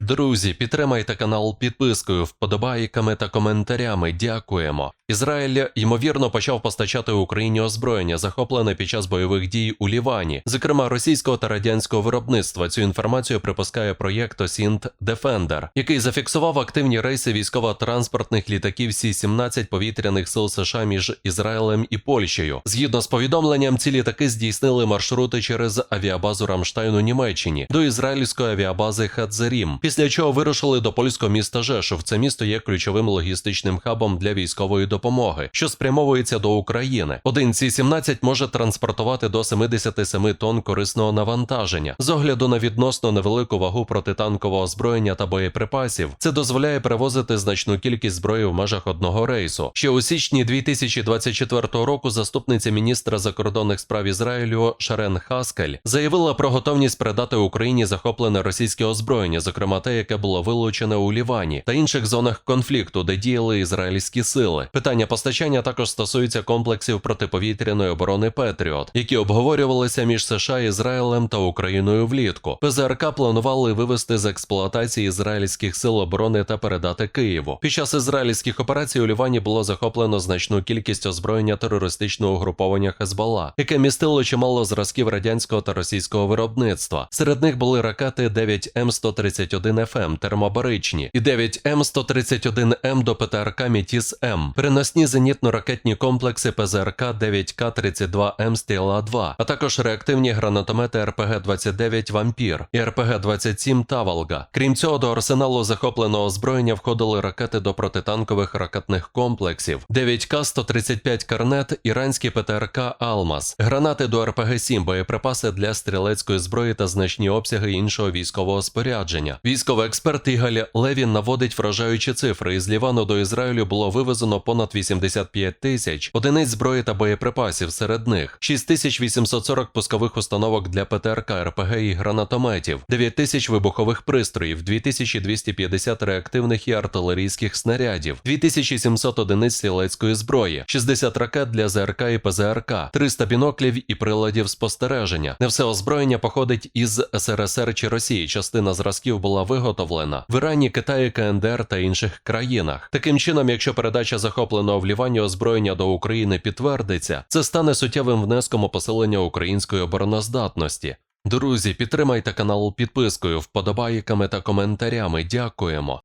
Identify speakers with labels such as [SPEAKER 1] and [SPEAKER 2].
[SPEAKER 1] Друзі, підтримайте канал підпискою, вподобайками та коментарями. Дякуємо. Ізраїль ймовірно почав постачати Україні озброєння, захоплене під час бойових дій у Лівані, зокрема російського та радянського виробництва. Цю інформацію припускає проєкт Осінт Defender, який зафіксував активні рейси військово-транспортних літаків Сі-17 повітряних сил США між Ізраїлем і Польщею. Згідно з повідомленням, ці літаки здійснили маршрути через авіабазу Рамштайн у Німеччині до ізраїльської авіабази Хадзерім, після чого вирушили до польського міста Жешов. Це місто є ключовим логістичним хабом для військової допомоги, що спрямовується до України. Один Сі-17 може транспортувати до 77 тонн корисного навантаження. З огляду на відносно невелику вагу протитанкового озброєння та боєприпасів, це дозволяє перевозити значну кількість зброї в межах одного рейсу. Ще у січні 2024 року заступниця міністра закордонних справ Ізраїлю Шарен Хаскель заявила про готовність передати Україні захоплене російське озброєння, зокрема те, яке було вилучене у Лівані та інших зонах конфлікту, де діяли ізраїльські сили. Питання постачання також стосується комплексів протиповітряної оборони Петріот, які обговорювалися між США, Ізраїлем та Україною влітку. ПЗРК планували вивести з експлуатації ізраїльських сил оборони та передати Києву. Під час ізраїльських операцій у Лівані було захоплено значну кількість озброєння терористичного угруповання Хезбалла, яке містило чимало зразків радянського та російського виробництва. Серед них були ракети 9М131ФМ термобаричні і 9М131М до ПТРК Мітіс М, переносні зенітно-ракетні комплекси ПЗРК 9К32М Стріла-2, а також реактивні гранатомети РПГ-29 Вампір і РПГ-27 Таволга. Крім цього, до арсеналу захопленого озброєння входили ракети до протитанкових ракетних комплексів 9К-135 Карнет, іранський ПТРК Алмаз, гранати до РПГ-7, боєприпаси для стрілецької зброї та значні обсяги іншого військового спорядження. Військовий експерт Ігаль Левін наводить вражаючі цифри. Із Лівану до Ізраїлю було вивезено понад 85 тисяч одиниць зброї та боєприпасів. Серед них 6840 пускових установок для ПТРК, РПГ і гранатометів, 9 тисяч вибухових пристроїв, 2250 реактивних і артилерійських снарядів, 2700 одиниць стрілецької зброї, 60 ракет для ЗРК і ПЗРК, 300 біноклів і приладів спостереження. Не все озброєння походить із СРСР чи Росії. Частина зразків була виготовлена в Ірані, Китаї, КНДР та інших країнах. Таким чином, якщо передача захопленого в Лівані озброєння до України підтвердиться, це стане суттєвим внеском у посилення української обороноздатності. Друзі, підтримайте канал підпискою, вподобайками та коментарями. Дякуємо.